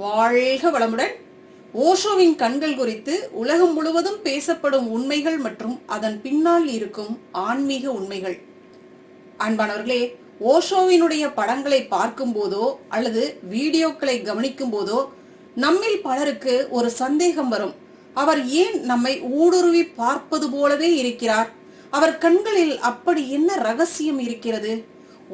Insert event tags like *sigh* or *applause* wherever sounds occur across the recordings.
வாழ்க வளமுடன் ஓஷோவின் கண்கள் குறித்து உலகம் முழுவதும் பேசப்படும் உண்மைகள் மற்றும் அதன் பின்னால் இருக்கும் ஆன்மீக உண்மைகள். அன்பானவர்களே ஓஷோவினுடைய படங்களை பார்க்கும் போதோ அல்லது வீடியோக்களை கவனிக்கும் போதோ நம்மில் பலருக்கு ஒரு சந்தேகம் வரும். அவர் ஏன் நம்மை ஊடுருவி பார்ப்பது போலவே இருக்கிறார்? அவர் கண்களில் அப்படி என்ன ரகசியம் இருக்கிறது?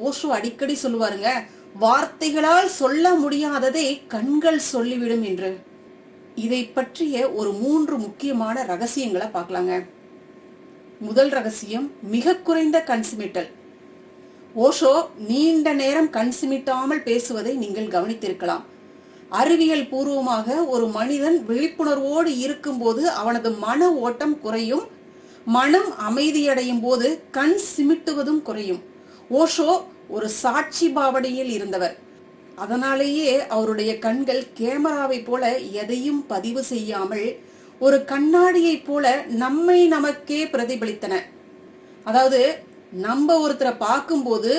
ஓஷோ அடிக்கடி சொல்லுவாருங்க வார்த்தைகளால் சொல்ல முடியாததை கண்கள் சொல்லிவிடும் என்று. இதை பற்றிய ஒரு மூன்று முக்கியமான ரகசியங்களை பார்க்கலாங்க. முதல் ரகசியம் மிக குறைந்த கண் சிமிட்டல். ஓஷோ நீண்ட நேரம் கண் சிமிட்டாமல் பேசுவதை நீங்கள் கவனித்திருக்கலாம். அறிவியல் பூர்வமாக ஒரு மனிதன் விழிப்புணர்வோடு இருக்கும்போது அவனது மன ஓட்டம் குறையும் மனம் அமைதியடையும் போது கண் சிமிட்டுவதும் குறையும். ஓஷோ ஒரு சாட்சி பாவனையில் இருந்தவர். அதனாலேயே அவருடைய கண்கள் கேமராவை போல எதையும் பதிவு செய்யாமல் ஒரு கண்ணாடியைப் போல நம்மை நமக்கே பிரதிபலித்தன. அதாவது நம்ம ஒருத்தரை பார்க்கும்போது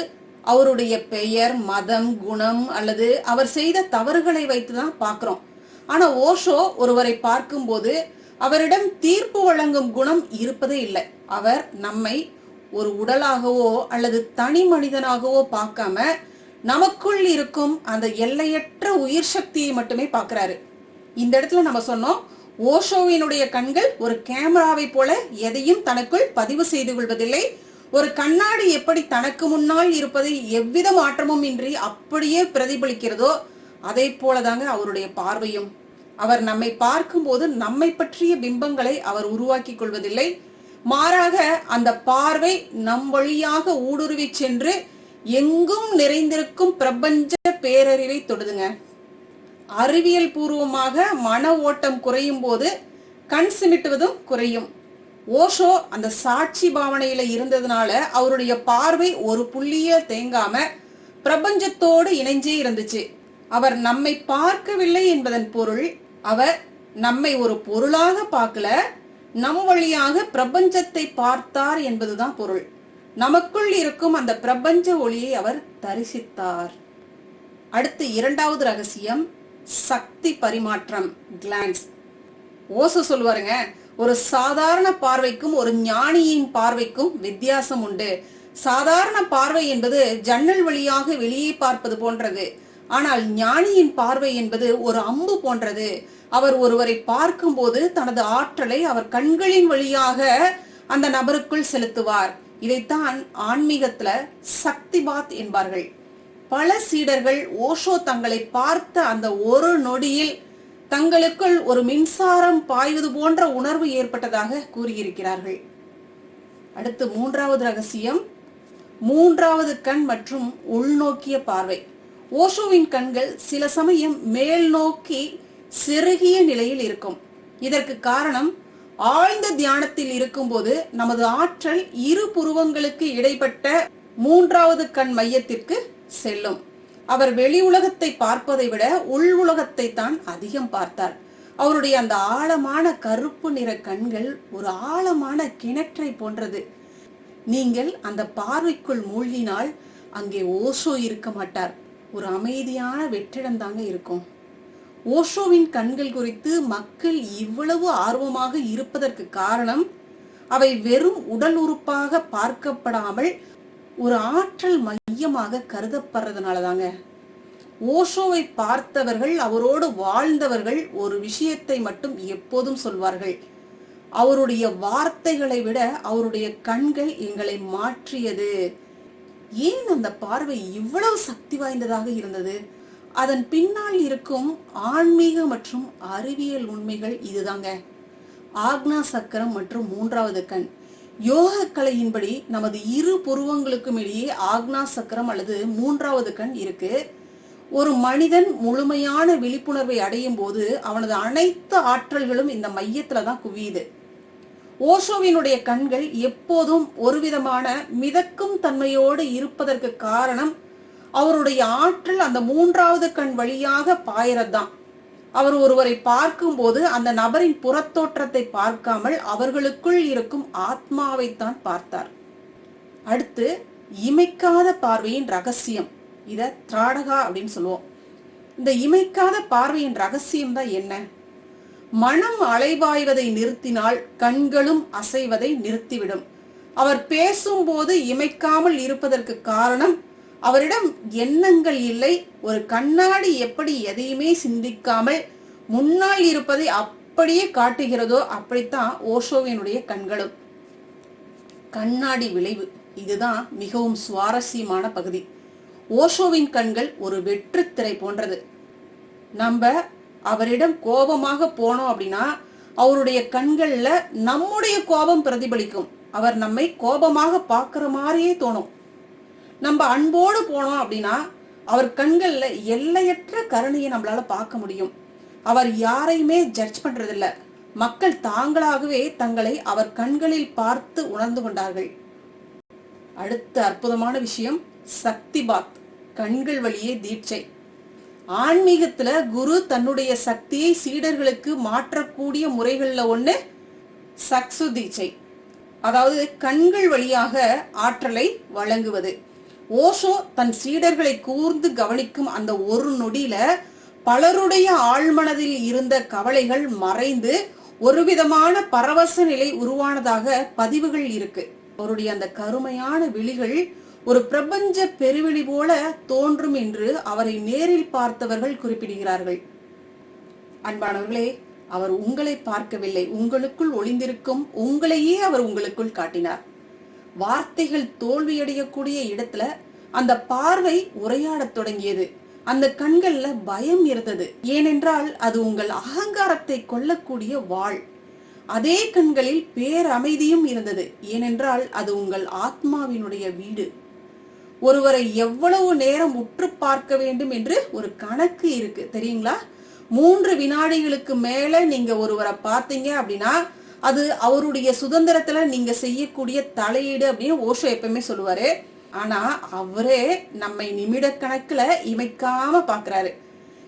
அவருடைய பெயர் மதம் குணம் அல்லது அவர் செய்த தவறுகளை வைத்து தான் பார்க்கிறோம். ஆனா ஓஷோ ஒருவரை பார்க்கும்போது அவரிடம் தீர்ப்பு வழங்கும் குணம் இருப்பதே இல்லை. அவர் நம்மை ஒரு உடலாகவோ அல்லது தனி மனிதனாகவோ பார்க்காம நமக்குள் இருக்கும் அந்த எல்லையற்ற உயிர் சக்தியை மட்டுமே பார்க்கிறாரு. இந்த இடத்துல நம்ம சொன்னோம் ஓஷோவினுடைய கண்கள் ஒரு கேமராவை போல எதையும் தனக்குள் பதிவு செய்து கொள்வதில்லை. ஒரு கண்ணாடி எப்படி தனக்கு முன்னால் இருப்பதை எவ்வித மாற்றமும் இன்றி அப்படியே பிரதிபலிக்கிறதோ அதே போலதாங்க அவருடைய பார்வையும். அவர் நம்மை பார்க்கும்போது நம்மை பற்றிய பிம்பங்களை அவர் உருவாக்கி கொள்வதில்லை. மாறாக அந்த பார்வை நம் வழியாக ஊடுருவி சென்று எங்கும் நிறைந்திருக்கும் பிரபஞ்ச பேரறிவை தொடுதுங்க. அறிவியல் பூர்வமாக மன ஓட்டம் குறையும் போது கண் சிமிட்டுவதும் குறையும். ஓஷோ அந்த சாட்சி பாவனையில இருந்ததுனால அவருடைய பார்வை ஒரு புள்ளிய தேங்காம பிரபஞ்சத்தோடு இணைஞ்சே இருந்துச்சு. அவர் நம்மை பார்க்கவில்லை என்பதன் பொருள் அவர் நம்மை ஒரு பொருளாக பார்க்கல நம் வழியாக பிரபஞ்சத்தை பார்த்தார் என்பதுதான் பொருள். நமக்குள் இருக்கும் அந்த பிரபஞ்ச ஒளியை அவர் தரிசித்தார். அடுத்து இரண்டாவது ரகசியம் சக்தி பரிமாற்றம் கிளான்ஸ் ஓசு சொல்லுவாருங்க ஒரு சாதாரண பார்வைக்கும் ஒரு ஞானியின் பார்வைக்கும் வித்தியாசம் உண்டு. சாதாரண பார்வை என்பது ஜன்னல் வழியாக வெளியே பார்ப்பது போன்றது. ஆனால் ஞானியின் பார்வை என்பது ஒரு அம்பு போன்றது. அவர் ஒருவரை பார்க்கும்போது தனது ஆற்றலை அவர் கண்களின் வழியாக அந்த நபருக்குள் செலுத்துவார். இதைத்தான் ஆன்மீகத்துல சக்திபாத் என்பார்கள். பல சீடர்கள் ஓஷோ தங்களை பார்த்த அந்த ஒரு நொடியில் தங்களுக்குள் ஒரு மின்சாரம் பாய்வது போன்ற உணர்வு ஏற்பட்டதாக கூறியிருக்கிறார்கள். அடுத்து மூன்றாவது ரகசியம் மூன்றாவது கண் மற்றும் உள்நோக்கிய பார்வை. ஓஷோவின் கண்கள் சில சமயம் மேல் நோக்கி சிறுகிய நிலையில் இருக்கும். இதற்கு காரணம் ஆழ்ந்த தியானத்தில் இருக்கும்போது நமது ஆற்றல் இரு புருவங்களுக்கு இடைப்பட்ட மூன்றாவது கண் மையத்திற்கு செல்லும். அவர் வெளி உலகத்தை பார்ப்பதை விட உள் உலகத்தை தான் அதிகம் பார்த்தார். அவருடைய அந்த ஆழமான கருப்பு நிற கண்கள் ஒரு ஆழமான கிணற்றை போன்றது. நீங்கள் அந்த பார்வைக்குள் மூழ்கினால் அங்கே ஓசோ இருக்க மாட்டார். ஒரு அமைதியான வெற்றிடம் தாங்க இருக்கும். ஓஷோவின் கண்கள் குறித்து மக்கள் இவ்வளவு ஆர்வமாக இருப்பதற்கு காரணம் அவை வெறும் உடல் உறுப்பாக பார்க்கப்படாமல் ஒரு ஆற்றல் மையமாக கருதப்படுறதுனால தாங்க ஓஷோவை பார்த்தவர்கள் அவரோடு வாழ்ந்தவர்கள் ஒரு விஷயத்தை மட்டும் எப்போதும் சொல்வார்கள். அவருடைய வார்த்தைகளை விட அவருடைய கண்கள் எங்களை மாற்றியது. ஏன் அந்த பார்வை இவ்வளவு சக்தி வாய்ந்ததாக இருந்தது? அதன் பின்னால் இருக்கும் ஆன்மீக மற்றும் அறிவியல் உண்மைகள் இதுதாங்க. ஆக்னா சக்கரம் மற்றும் மூன்றாவது கண். யோக கலையின்படி நமது இரு புருவங்களுக்கும் இடையே ஆக்னா சக்கரம் அல்லது மூன்றாவது கண் இருக்கு. ஒரு மனிதன் முழுமையான விழிப்புணர்வை அடையும் போது அவனது அனைத்து ஆற்றல்களும் இந்த மையத்துல தான் குவியுது. ஓஷோவினுடைய கண்கள் எப்போதும் ஒரு விதமான மிதக்கும் தன்மையோடு இருப்பதற்கு காரணம் அவருடைய ஆற்றல் அந்த மூன்றாவது கண் வழியாக பாயறதுதான். அவர் ஒருவரை பார்க்கும்போது அந்த நபரின் புறத்தோற்றத்தை பார்க்காமல் அவர்களுக்குள் இருக்கும் ஆத்மாவைத்தான் பார்த்தார். அடுத்து இமைக்காத பார்வையின் ரகசியம். இத திராடகா அப்படின்னு சொல்லுவோம். இந்த இமைக்காத பார்வையின் ரகசியம் தான் என்ன? மனம் அலைவாய்வதை நிறுத்தினால் கண்களும் அசைவதை நிறுத்திவிடும். அவர் பேசும்போது இமைக்காமல் இருப்பதற்கு காரணம் அவரிடம் எண்ணங்கள் இல்லை. ஒரு கண்ணாடி எப்படி எதையுமே சிந்திக்காமல் முன்னால் இருப்பதை அப்படியே காட்டுகிறதோ அப்படித்தான் ஓஷோவினுடைய கண்களும். கண்ணாடி விளைவு. இதுதான் மிகவும் சுவாரஸ்யமான பகுதி. ஓஷோவின் கண்கள் ஒரு வெற்றுத்திரை போன்றது. நம்ம அவரிடம் கோபமாக போனோம் அப்படின்னா அவருடைய கண்கள்ல நம்முடைய கோபம் பிரதிபலிக்கும். அவர் நம்மை கோபமாக பார்க்குற மாதிரியே தோணும். நம்ம அன்போடு போனோம் அப்படின்னா அவர் கண்கள்ல எல்லையற்ற கருணையை நம்மளால பார்க்க முடியும். அவர் யாரையுமே ஜட்ஜ் பண்றதில்ல. மக்கள் தாங்களாகவே தங்களை அவர் கண்களில் பார்த்து உணர்ந்து கொண்டார்கள். அடுத்த அற்புதமான விஷயம் சக்தி பாத் கண்கள் வழியே தீட்சை. ஆன்மீகத்துல குரு தன்னுடைய சக்தியை சீடர்களுக்கு மாற்றக்கூடிய முறைகள்ல ஒண்ணு சக்சு தீட்சை. அதாவது கண்கள் வழியாக ஆற்றலை வழங்குவது. ஓஷோ தன் சீடர்களை கூர்ந்து கவனிக்கும் அந்த ஒரு நொடியில பலருடைய ஆழ்மனதில் இருந்த கவலைகள் மறைந்து ஒரு விதமான பரவச நிலை உருவானதாக பதிவுகள் இருக்கு. அவருடைய அந்த கருமையான விழிகள் ஒரு பிரபஞ்ச பெருவெளி போல தோன்றும் என்று அவரை நேரில் பார்த்தவர்கள் குறிப்பிடுகிறார்கள். அன்பானவர்களே அவர் உங்களை பார்க்கவில்லை. உங்களுக்குள் ஒளிந்திருக்கும் உங்களையே அவர் உங்களுக்குள் காட்டினார். வார்த்தைகள் தோல்வியடையக்கூடிய இடத்துல அந்த பார்வை உரையாடத் தொடங்கியது. அந்த கண்கள்ல பயம் இருந்தது. ஏனென்றால் அது உங்கள் அகங்காரத்தை கொல்லக்கூடிய வாழ். அதே கண்களில் பேரமைதியும் இருந்தது. ஏனென்றால் அது உங்கள் ஆத்மாவினுடைய வீடு. ஒருவரை எவ்வளவு நேரம் உற்று பார்க்க வேண்டும் என்று ஒரு கணக்கு இருக்கு. தெரியுங்களா? மூன்று வினாடிகளுக்கு மேல நீங்க ஒருவரை பார்த்தீங்க அப்படின்னா அது அவருடைய சுதந்திரத்துல நீங்க செய்யக்கூடிய தலையீடு அப்படின்னு ஓஷோ எப்பவுமே சொல்லுவாரு. ஆனா அவரே நம்மை நிமிட கணக்குல இமைக்காம பாக்குறாரு.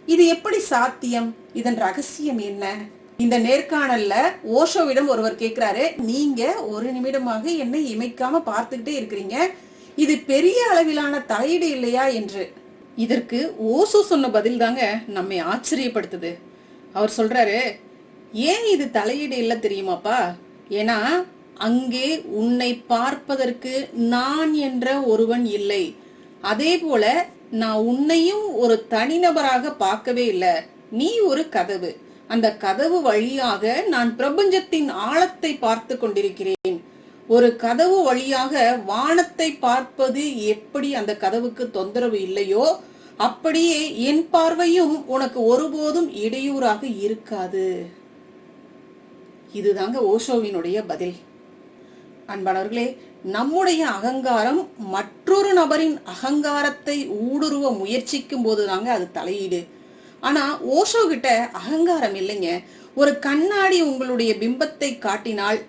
இது எப்படி சாத்தியம்? இதன் ரகசியம் என்ன? இந்த நேர்காணல்ல ஓஷோவிடம் ஒருவர் கேட்கிறாரு நீங்க ஒரு நிமிடமாக என்னை இமைக்காம பார்த்துக்கிட்டே இருக்கிறீங்க. இது பெரிய அளவிலான தலையீடு இல்லையா? என்று. இதற்கு ஓசோ சொன்ன பதில் தாங்க நம்மை ஆச்சரியப்படுத்துது. அவர் சொல்றாரு ஏன் இது தலையீடு இல்லை தெரியுமாப்பா? ஏன்னா அங்கே உன்னை பார்ப்பதற்கு நான் என்ற ஒருவன் இல்லை. அதே போல நான் உன்னையும் ஒரு தனிநபராக பார்க்கவே இல்லை. நீ ஒரு கதவு. அந்த கதவு வழியாக நான் பிரபஞ்சத்தின் ஆழத்தை பார்த்து கொண்டிருக்கிறேன். ஒரு கதவு வழியாக வானத்தை பார்ப்பது எப்படி அந்த கதவுக்கு தொந்தரவு இல்லையோ அப்படியே என் பார்வையும் உனக்கு ஒருபோதும் இடையூறாக இருக்காது. இதுதாங்க ஓஷோவினுடைய பதில். அன்பானவர்களே நம்முடைய அகங்காரம் மற்றொரு நபரின் அகங்காரத்தை ஊடுருவ முயற்சிக்கும் போதுதாங்க அது தலையீடு. ஆனா ஓஷோ கிட்ட அகங்காரம் இல்லைங்க. ஒரு கண்ணாடி உங்களுடைய பிம்பத்தை காட்டினால்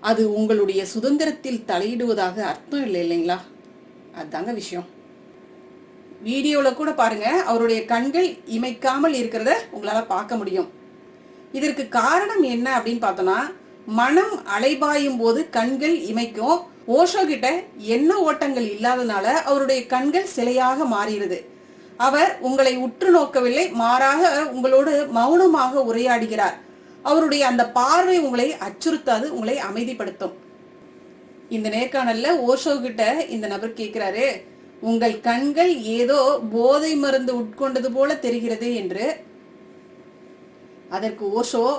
அது உங்களுடைய சுதந்திரத்தில் தலையிடுவதாக அர்த்தம் இல்லை இல்லைங்களா? அதுதாங்க விஷயம். வீடியோவில் கூட பாருங்க அவருடைய கண்கள் இமைக்காமல் இருக்கிறத உங்களால் பார்க்க முடியும். இதற்கு காரணம் என்ன அப்படின்னு பார்த்தோம்னா மனம் அலைபாயும் போது கண்கள் இமைக்கும். ஓஷோ கிட்ட எண்ண ஓட்டங்கள் இல்லாதனால அவருடைய கண்கள் சிலையாக மாறிடுது. அவர் உங்களை உற்று நோக்கவில்லை மாறாக உங்களோடு மௌனமாக உரையாடுகிறார். அவருடைய அந்த பார்வை உங்களை அச்சுறுத்தாது உங்களை அமைதிப்படுத்தும். இந்த நேர்காணல்ல ஓஷோ கிட்ட இந்த நபர் கேட்கிறாரு உங்கள் கண்கள் ஏதோ போதை மருந்து உட்கொண்டது போல தெரிகிறது என்று. அதற்கு ஓஷோ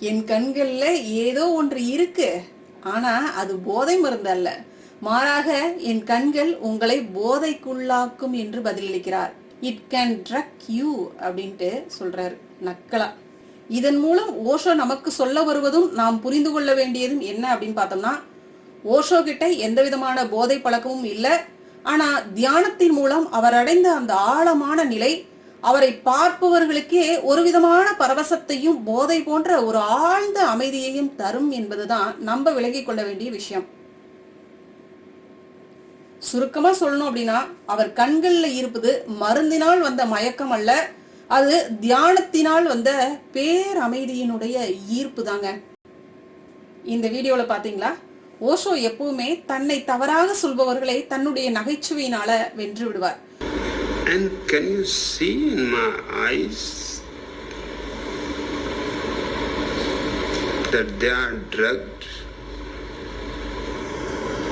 என் கண்களில் ஏதோ ஒன்று இருக்கு. ஆனா அது போதை மருந்து அல்ல. மாறாக என் கண்கள் உங்களை போதைக்குள்ளாக்கும் என்று பதிலளிக்கிறார். இட் கேன் ட்ரக் யூ அப்படின்ட்டு சொல்றாரு நக்கலா. இதன் மூலம் ஓஷோ நமக்கு சொல்ல வருவதும் நாம் புரிந்து கொள்ள வேண்டியதும் என்ன அப்படின்னு பார்த்தோம்னா ஓஷோ கிட்ட எந்த விதமான போதை பழக்கமும் இல்லை. ஆனா தியானத்தின் மூலம் அவர் அடைந்த அந்த ஆழமான நிலை அவரை பார்ப்பவர்களுக்கே ஒரு விதமான பரவசத்தையும் போதை போன்ற ஒரு ஆழ்ந்த அமைதியையும் தரும் என்பதுதான் நம்ம விலகிக் கொள்ள வேண்டிய விஷயம். சுருக்கமா சொல்லணும் அப்படின்னா அவர் கண்கள்ல இருப்பது மருந்தினால் வந்த மயக்கம் அல்ல அது தியானத்தினால் வந்த பேரமைதியினுடைய ஈர்ப்பு தாங்க இந்த வீடியோல பாத்தீங்களா? ஓஷோ எப்பவுமே தன்னை தவறாக சொல்பவர்களை தன்னுடைய நகைச்சுவையினால வென்று விடுவார். And can you see in my eyes that they are drugged?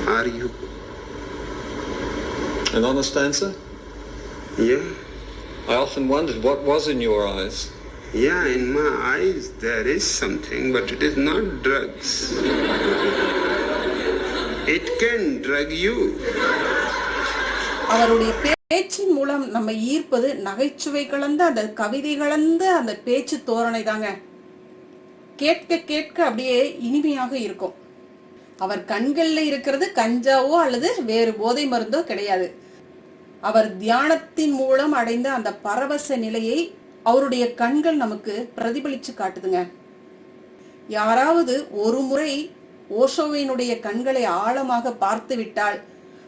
Are you? An honest answer? Yeah. I often wondered what was in your eyes. Yeah, in my eyes there is something, but it is not drugs. *laughs* It can drug you. பேச்சின் மூலம் நம்ம ஈர்ப்பது நகைச்சுவை கலந்த அந்த கவிதை கலந்த அந்த பேச்சு தோரணை தாங்க கேட்க கேட்க அப்படியே இனிமையாக இருக்கும். அவர் கண்கள்ல இருக்கிறது கஞ்சாவோ அல்லது வேறு போதை மருந்தோ கிடையாது. அவர் தியானத்தின் மூலம் அடைந்த அந்த பரவச நிலையை அவருடைய கண்கள் நமக்கு பிரதிபலிச்சு காட்டுதுங்க. யாராவது ஒரு முறை ஓஷோவினுடைய கண்களை ஆழமாக பார்த்து விட்டால்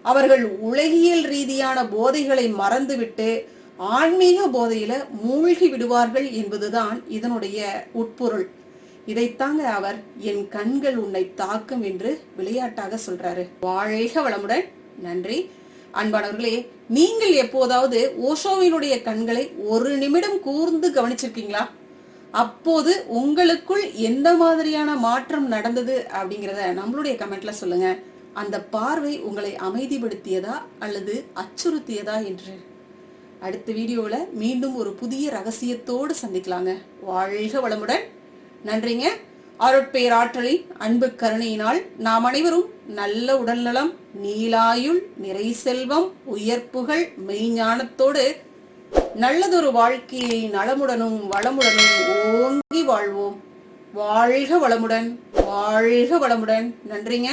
அவர்கள் உலகியல் ரீதியான போதைகளை மறந்துவிட்டு ஆன்மீக போதையில மூழ்கி விடுவார்கள் என்பதுதான் இதனுடைய உட்பொருள். இதைத்தாங்க அவர் என் கண்கள் உன்னை தாக்கும் என்று விளையாட்டாக சொல்றாரு. வாழ்க வளமுடன். நன்றி. அன்பானவர்களே நீங்கள் எப்போதாவது ஓஷோவினுடைய கண்களை ஒரு நிமிடம் கூர்ந்து கவனிச்சிருக்கீங்களா? அப்போது உங்களுக்குள் எந்த மாதிரியான மாற்றம் நடந்தது அப்படிங்கிறத நம்மளுடைய கமெண்ட்ல சொல்லுங்க. அந்த பார்வை உங்களை அமைதிப்படுத்தியதா அல்லது அச்சுறுத்தியதா என்று? அடுத்த வீடியோவில் மீண்டும் ஒரு புதிய ரகசியத்தோடு சந்திக்கலாங்க. வாழ்க வளமுடன். நன்றிங்க. அருட்பேராற்றலின் அன்பு கருணையினால் நாம் அனைவரும் நல்ல உடல்நலம் நீலாயுள் நிறை செல்வம் உயர்ப்புகள் மெய்ஞானத்தோடு நல்லதொரு வாழ்க்கையை நலமுடனும் வளமுடனும் ஓங்கி வாழ்வோம். வாழ்க வளமுடன். வாழ்க வளமுடன். நன்றிங்க.